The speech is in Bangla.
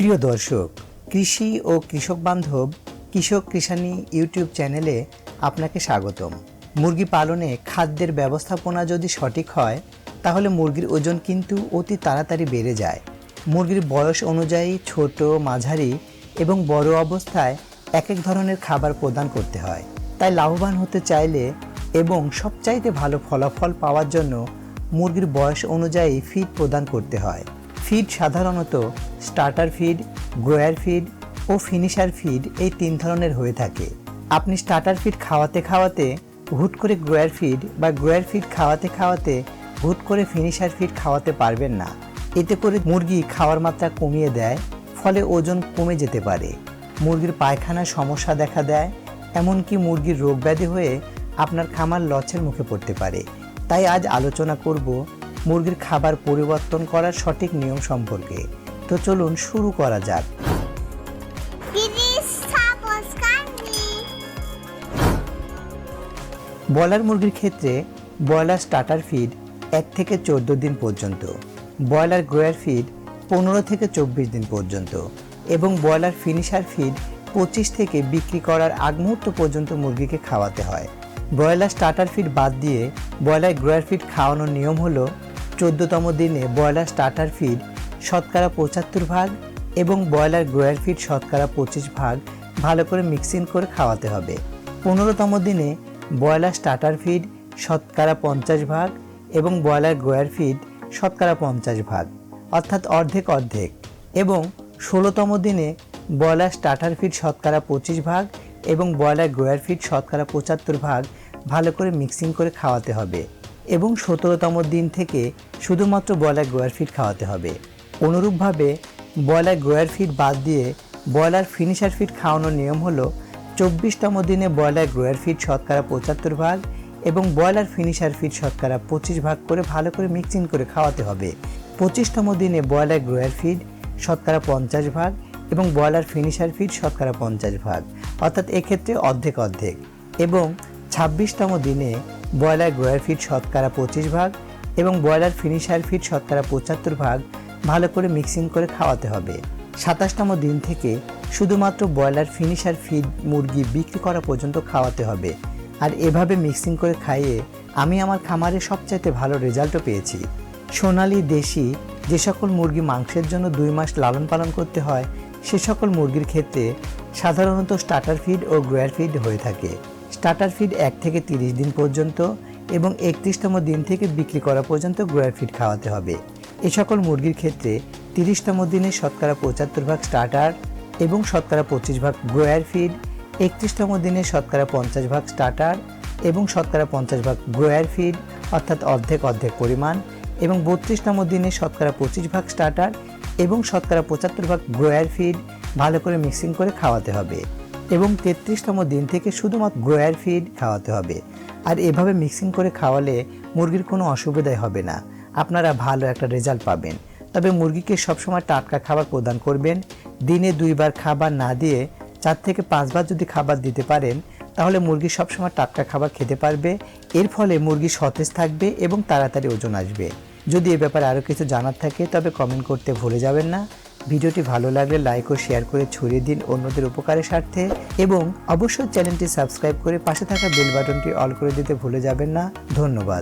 প্রিয় দর্শক, কৃষি ও কৃষক বান্ধব কৃষক কৃষানি ইউটিউব চ্যানেলে আপনাকে স্বাগতম। মুরগি পালনে খাদ্যের ব্যবস্থাপনা যদি সঠিক হয়, তাহলে মুরগির ওজন কিন্তু অতি তাড়াতাড়ি বেড়ে যায়। মুরগির বয়স অনুযায়ী ছোট, মাঝারি এবং বড় অবস্থায় এক এক ধরনের খাবার প্রদান করতে হয়। তাই লাভবান হতে চাইলে এবং সবচাইতে ভালো ফলাফল পাওয়ার জন্য মুরগির বয়স অনুযায়ী ফিড প্রদান করতে হয়। ফিড সাধারণত স্টার্টার ফিড গ্রোয়ার ফিড ও ফিনিশার ফিড এই তিন ধরনের হয়ে থাকে। আপনি স্টার্টার ফিড খাওয়াতে খাওয়াতে, হুট করে গ্রোয়ার ফিড বা গ্রোয়ার ফিড খাওয়াতে খাওয়াতে, হুট করে ফিনিশার ফিড খাওয়াতে পারবেন না। এতে করে মুরগি খাওয়ার মাত্রা কমিয়ে দেয়, ফলে ওজন কমে যেতে পারে। মুরগির পায়খানার সমস্যা দেখা দেয়, এমনকি মুরগির রোগ ব্যাধি হয়ে আপনার খামার লসের মুখে পড়তে পারে। তাই আজ আলোচনা করব মুরগির খাবার পরিবর্তন করার সঠিক নিয়ম সম্পর্কে। তো চলুন শুরু করা যাক. ব্রয়লার মুরগির ক্ষেত্রে ব্রয়লার স্টার্টার ফিড এক থেকে চোদ্দ দিন পর্যন্ত ব্রয়লার গ্রোয়ার ফিড পনেরো থেকে চব্বিশ দিন পর্যন্ত এবং ব্রয়লার ফিনিশার ফিড পঁচিশ থেকে বিক্রি করার আগ মুহূর্ত পর্যন্ত মুরগিকে খাওয়াতে হয়। ব্রয়লার স্টার্টার ফিড বাদ দিয়ে ব্রয়লার গ্রোয়ার ফিড খাওয়ানোর নিয়ম হলো চোদ্দতম দিনে ব্রয়লার স্টার্টার ফিড শতকরা পঁচাত্তর ভাগ এবং ব্রয়লার গ্রোয়ার ফিড শতকরা পঁচিশ ভাগ ভালো করে মিক্সিং করে খাওয়াতে হবে। পনেরোতম দিনে ব্রয়লার স্টার্টার ফিড শতকরা পঞ্চাশ ভাগ এবং ব্রয়লার গ্রোয়ার ফিড শতকরা পঞ্চাশ ভাগ, অর্থাৎ অর্ধেক অর্ধেক। এবং ষোলোতম দিনে ব্রয়লার স্টার্টার ফিড শতকরা পঁচিশ ভাগ এবং ব্রয়লার গ্রোয়ার ফিড শতকরা পঁচাত্তর ভাগ ভালো করে মিক্সিং করে খাওয়াতে হবে। এবং সতেরোতম দিন থেকে শুধুমাত্র ব্রয়লার গ্রোয়ার ফিড খাওয়াতে হবে। অনুরূপভাবে, ব্রয়লার গ্রোয়ার ফিড বাদ দিয়ে ব্রয়লার ফিনিশার ফিড খাওয়ানোর নিয়ম হলো, চব্বিশতম দিনে ব্রয়লার গ্রোয়ার ফিড শতকরা পঁচাত্তর ভাগ এবং ব্রয়লার ফিনিশার ফিড শতকরা পঁচিশ ভাগ করে ভালো করে মিক্সিং করে খাওয়াতে হবে। পঁচিশতম দিনে ব্রয়লার গ্রোয়ার ফিড শতকরা পঞ্চাশ ভাগ এবং ব্রয়লার ফিনিশার ফিড শতকরা পঞ্চাশ ভাগ, অর্থাৎ এক্ষেত্রে অর্ধেক অর্ধেক। এবং ছাব্বিশতম দিনে ব্রয়লার গ্রোয়ার ফিড শতকরা পঁচিশ ভাগ এবং ব্রয়লার ফিনিশার ফিড শতকরা পঁচাত্তর ভাগ ভালো করে মিক্সিং করে খাওয়াতে হবে। সাতাশতম দিন থেকে শুধুমাত্র ব্রয়লার ফিনিশার ফিড মুরগি বিক্রি করা পর্যন্ত খাওয়াতে হবে। আর এভাবে মিক্সিং করে খাইয়ে আমি আমার খামারে সবচাইতে ভালো রেজাল্টও পেয়েছি। সোনালি, দেশি যে সকল মুরগি মাংসের জন্য দুই মাস লালন পালন করতে হয়, সে সকল মুরগির ক্ষেত্রে সাধারণত স্টার্টার ফিড ও গ্রয়ার ফিড হয়ে থাকে। স্টার্টার ফিড এক থেকে তিরিশ দিন পর্যন্ত এবং একত্রিশতম দিন থেকে বিক্রি করা পর্যন্ত গ্রোয়ার ফিড খাওয়াতে হবে। এ সকল মুরগির ক্ষেত্রে তিরিশতম দিনে শতকরা পঁচাত্তর ভাগ স্টার্টার এবং শতকরা পঁচিশ ভাগ গ্রোয়ার ফিড, একত্রিশতম দিনে শতকরা পঞ্চাশ ভাগ স্টার্টার এবং শতকরা পঞ্চাশ ভাগ গ্রোয়ার ফিড, অর্থাৎ অর্ধেক অর্ধেক পরিমাণ এবং বত্রিশতম দিনে শতকরা পঁচিশ ভাগ স্টার্টার এবং শতকরা পঁচাত্তর ভাগ গ্রোয়ার ফিড ভালো করে মিক্সিং করে খাওয়াতে হবে। এবং তেত্রিশতম দিন থেকে শুধুমাত্র গ্রোয়ার ফিড খাওয়াতে হবে। আর এভাবে মিক্সিং করে খাওয়ালে মুরগির কোনো অসুবিধাই হবে না। আপনারা ভালো একটা রেজাল্ট পাবেন। তবে মুরগিকে সবসময় টাটকা খাবার প্রদান করবেন। দিনে দুইবার খাবার না দিয়ে চার থেকে পাঁচবার যদি খাবার দিতে পারেন, তাহলে মুরগি সবসময় টাটকা খাবার খেতে পারবে। এর ফলে মুরগি সতেজ থাকবে এবং তাড়াতাড়ি ওজন আসবে। যদি এ ব্যাপারে আরও কিছু জানার থাকে, তবে কমেন্ট করতে ভুলে যাবেন না। ভিডিওটি ভালো লাগলে লাইক ও শেয়ার করে ছড়িয়ে দিন অন্যদের উপকারের স্বার্থে এবং অবশ্যই চ্যানেলটি সাবস্ক্রাইব করে পাশে থাকা বেল বাটনটি অল করে দিতে ভুলে যাবেন না। ধন্যবাদ।